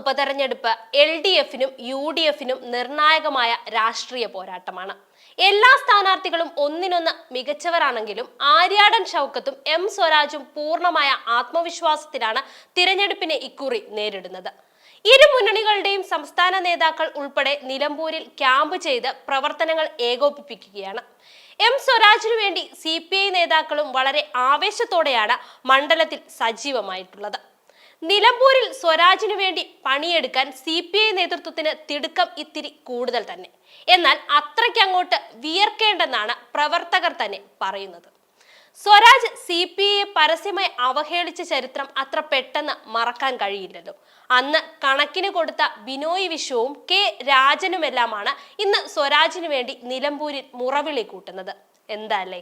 ഉപതെരഞ്ഞെടുപ്പ് L D എഫിനും U D എഫിനും നിർണായകമായ രാഷ്ട്രീയ പോരാട്ടമാണ്. എല്ലാ സ്ഥാനാർത്ഥികളും ഒന്നിനൊന്ന് മികച്ചവരാണെങ്കിലും ആര്യാടൻ ഷൗക്കത്തും എം സ്വരാജും പൂർണമായ ആത്മവിശ്വാസത്തിലാണ് തിരഞ്ഞെടുപ്പിനെ ഇക്കുറി നേരിടുന്നത്. ഇരു മുന്നണികളുടെയും സംസ്ഥാന നേതാക്കൾ ഉൾപ്പെടെ നിലമ്പൂരിൽ ക്യാമ്പ് ചെയ്ത് പ്രവർത്തനങ്ങൾ ഏകോപിപ്പിക്കുകയാണ്. എം സ്വരാജിനു വേണ്ടി സി നേതാക്കളും വളരെ ആവേശത്തോടെയാണ് മണ്ഡലത്തിൽ സജീവമായിട്ടുള്ളത്. നിലമ്പൂരിൽ സ്വരാജിനു വേണ്ടി പണിയെടുക്കാൻ സി പി ഐ നേതൃത്വത്തിന് തിടുക്കം ഇത്തിരി കൂടുതൽ തന്നെ. എന്നാൽ അത്രയ്ക്കങ്ങോട്ട് വിയർക്കേണ്ടെന്നാണ് പ്രവർത്തകർ തന്നെ പറയുന്നത്. സ്വരാജ് സി പി ഐയെ പരസ്യമായി അവഹേളിച്ച ചരിത്രം അത്ര പെട്ടെന്ന് മറക്കാൻ കഴിയില്ലല്ലോ. അന്ന് കണക്കിന് കൊടുത്ത ബിനോയ് വിശ്വവും കെ രാജനുമെല്ലാമാണ് ഇന്ന് സ്വരാജിനു വേണ്ടി നിലമ്പൂരിൽ മുറവിളി കൂട്ടുന്നത്. എന്താ അല്ലേ?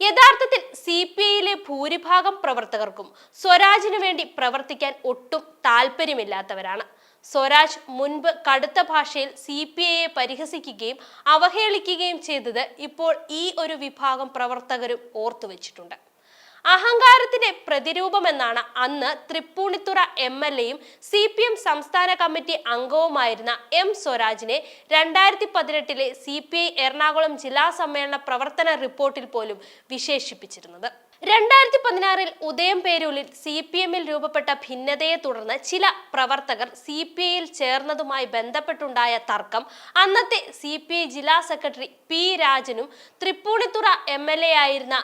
യഥാർത്ഥത്തിൽ സി പി ഐയിലെ ഭൂരിഭാഗം പ്രവർത്തകർക്കും സ്വരാജിനു വേണ്ടി പ്രവർത്തിക്കാൻ ഒട്ടും താല്പര്യമില്ലാത്തവരാണ്. സ്വരാജ് മുൻപ് കടുത്ത ഭാഷയിൽ സി പി ഐയെ പരിഹസിക്കുകയും അവഹേളിക്കുകയും ചെയ്തത് ഇപ്പോൾ ഈ ഒരു വിഭാഗം പ്രവർത്തകരും ഓർത്തുവെച്ചിട്ടുണ്ട്. അഹങ്കാരത്തിന്റെ പ്രതിരൂപമെന്നാണ് അന്ന് തൃപ്പൂണിത്തുറ എം എൽ എയും സി പി എം സംസ്ഥാന കമ്മിറ്റി അംഗവുമായിരുന്ന എം സ്വരാജിനെ രണ്ടായിരത്തി പതിനെട്ടിലെ സി പി ഐ എറണാകുളം ജില്ലാ സമ്മേളന പ്രവർത്തന റിപ്പോർട്ടിൽ പോലും വിശേഷിപ്പിച്ചിരുന്നത്. രണ്ടായിരത്തി പതിനാറിൽ ഉദയം പേരൂലിൽ സി പി എമ്മിൽ രൂപപ്പെട്ട ഭിന്നതയെ തുടർന്ന് ചില പ്രവർത്തകർ സി പി ഐയിൽ ചേർന്നതുമായി ബന്ധപ്പെട്ടുണ്ടായ തർക്കം അന്നത്തെ സി പി ഐ ജില്ലാ സെക്രട്ടറി പി രാജനും തൃപ്പൂണിത്തുറ എം എൽ എ ആയിരുന്ന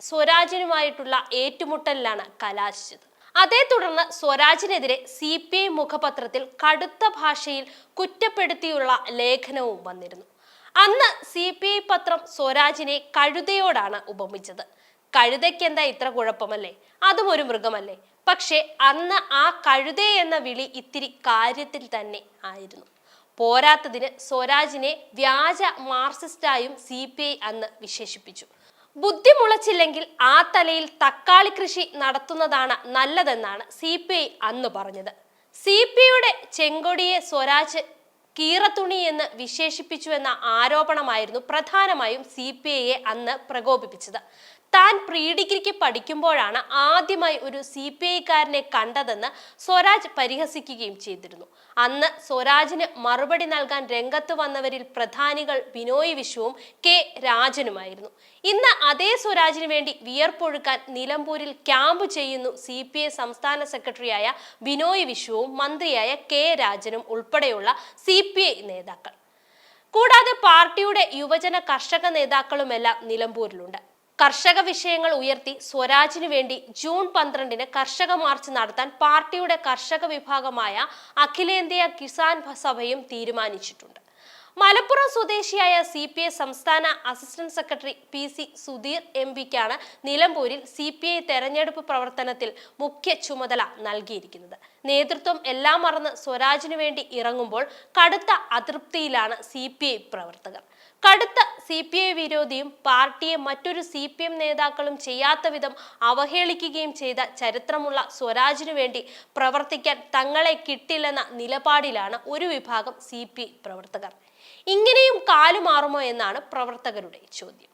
സ്വരാജിനുമായിട്ടുള്ള ഏറ്റുമുട്ടലിലാണ് കലാശിച്ചത്. അതേ തുടർന്ന് സ്വരാജിനെതിരെ സി പി ഐ മുഖപത്രത്തിൽ കടുത്ത ഭാഷയിൽ കുറ്റപ്പെടുത്തിയുള്ള ലേഖനവും വന്നിരുന്നു. അന്ന് സി പി ഐ പത്രം സ്വരാജിനെ കഴുതയോടാണ് ഉപമിച്ചത്. കഴുതയ്ക്ക് എന്താ ഇത്ര കുഴപ്പമല്ലേ? അതും ഒരു മൃഗമല്ലേ? പക്ഷെ അന്ന് ആ കഴുത എന്ന വിളി ഇത്തിരി കാര്യത്തിൽ തന്നെ ആയിരുന്നു. പോരാത്തതിന് സ്വരാജിനെ വ്യാജ മാർക്സിസ്റ്റായും സി പി ഐ അന്ന് വിശേഷിപ്പിച്ചു. ബുദ്ധി മുളച്ചില്ലെങ്കിൽ ആ തലയിൽ തക്കാളി കൃഷി നടത്തുന്നതാണ് നല്ലതെന്നാണ് സി പി ഐ അന്ന് പറഞ്ഞത്. സി പി ഐയുടെ ചെങ്കൊടിയെ സ്വരാജ് കീറത്തുണി എന്ന് വിശേഷിപ്പിച്ചു എന്ന ആരോപണമായിരുന്നു പ്രധാനമായും സി പി ഐയെ അന്ന് പ്രകോപിപ്പിച്ചത്. താൻ പ്രീ ഡിഗ്രിക്ക് പഠിക്കുമ്പോഴാണ് ആദ്യമായി ഒരു സി പി ഐക്കാരനെ കണ്ടതെന്ന് സ്വരാജ് പരിഹസിക്കുകയും ചെയ്തിരുന്നു. അന്ന് സ്വരാജിന് മറുപടി നൽകാൻ രംഗത്ത് വന്നവരിൽ പ്രധാനികൾ ബിനോയ് വിശ്വവും കെ രാജനുമായിരുന്നു. ഇന്ന് അതേ സ്വരാജിന് വേണ്ടി വിയർപ്പൊഴുക്കാൻ നിലമ്പൂരിൽ ക്യാമ്പ് ചെയ്യുന്നു സി പി ഐ സംസ്ഥാന സെക്രട്ടറിയായ ബിനോയ് വിശ്വവും മന്ത്രിയായ കെ രാജനും ഉൾപ്പെടെയുള്ള സി പി ഐ നേതാക്കൾ. കൂടാതെ പാർട്ടിയുടെ യുവജന കർഷക നേതാക്കളുമെല്ലാം നിലമ്പൂരിലുണ്ട്. കർഷക വിഷയങ്ങൾ ഉയർത്തി സ്വരാജിന് വേണ്ടി ജൂൺ പന്ത്രണ്ടിന് കർഷക മാർച്ച് നടത്താൻ പാർട്ടിയുടെ കർഷക വിഭാഗമായ അഖിലേന്ത്യാ കിസാൻ സഭയും തീരുമാനിച്ചിട്ടുണ്ട്. മലപ്പുറം സ്വദേശിയായ സി പി ഐ സംസ്ഥാന assistant secretary P C Sudheer M പിക്കാണ് നിലമ്പൂരിൽ സി പി ഐ തെരഞ്ഞെടുപ്പ് പ്രവർത്തനത്തിൽ മുഖ്യ ചുമതല നൽകിയിരിക്കുന്നത്. നേതൃത്വം എല്ലാം മറന്ന് സ്വരാജിനു വേണ്ടി ഇറങ്ങുമ്പോൾ കടുത്ത അതൃപ്തിയിലാണ് സി പി ഐ പ്രവർത്തകർ. കടുത്ത സി പി ഐ വിരോധിയും പാർട്ടിയെ മറ്റൊരു സി പി എം നേതാക്കളും ചെയ്യാത്ത വിധം അവഹേളിക്കുകയും ചെയ്ത ചരിത്രമുള്ള സ്വരാജിനു വേണ്ടി പ്രവർത്തിക്കാൻ തങ്ങളെ കിട്ടില്ലെന്ന നിലപാടിലാണ് ഒരു വിഭാഗം സി പി പ്രവർത്തകർ. ഇങ്ങനെയും കാലുമാറുമോ എന്നാണ് പ്രവർത്തകരുടെ ചോദ്യം.